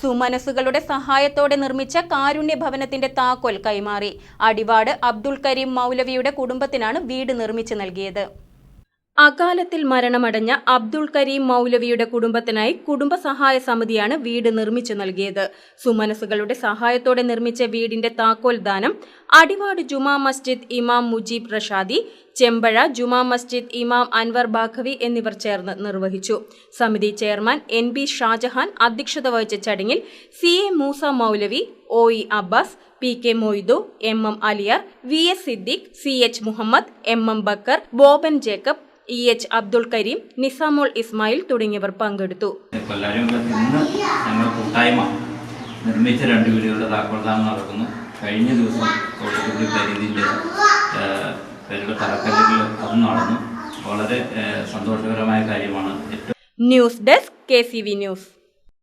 സുമനസുകളുടെ സഹായത്തോടെ നിർമ്മിച്ച കാരുണ്യ ഭവനത്തിന്റെ താക്കോൽ കൈമാറി. അടിവാട് അബ്ദുൾ കരീം മൗലവിയുടെ കുടുംബത്തിനാണ് വീട് നിർമ്മിച്ചു നൽകിയത്. അകാലത്തിൽ മരണമടഞ്ഞ അബ്ദുൾ കരീം മൗലവിയുടെ കുടുംബത്തിനായി കുടുംബസഹായ സമിതിയാണ് വീട് നിർമ്മിച്ചു നൽകിയത്. സുമനസുകളുടെ സഹായത്തോടെ നിർമ്മിച്ച വീടിന്റെ താക്കോൽ ദാനം അടിവാട് ജുമാ മസ്ജിദ് ഇമാം മുജീബ് റഷാദി ചെമ്പഴ ജുമാ മസ്ജിദ് ഇമാം അൻവർ ബാഖവി എന്നിവർ ചേർന്ന് നിർവഹിച്ചു. സമിതി ചെയർമാൻ എൻ ബി ഷാജഹാൻ അധ്യക്ഷത വഹിച്ച ചടങ്ങിൽ C A Moosa Moulavi O E Abbas P K Moidu M M Aliyar V S Siddique C H Muhammad M M Bakkar Boban Jacob E H Abdul Kareem Nisamol Ismail തുടങ്ങിയവർ പങ്കെടുത്തു. കൂട്ടായ്മ നിർമ്മിച്ച രണ്ട് വീടുകളുടെ താക്കോൽദാനം നടക്കുന്നു. കഴിഞ്ഞ ദിവസം കോഴിക്കോട് പരിധിന്റെ പേരുടെ തറക്കല്ലുകൾ അത് നടന്നു. വളരെ സന്തോഷകരമായ കാര്യമാണ്. News desk K C V news.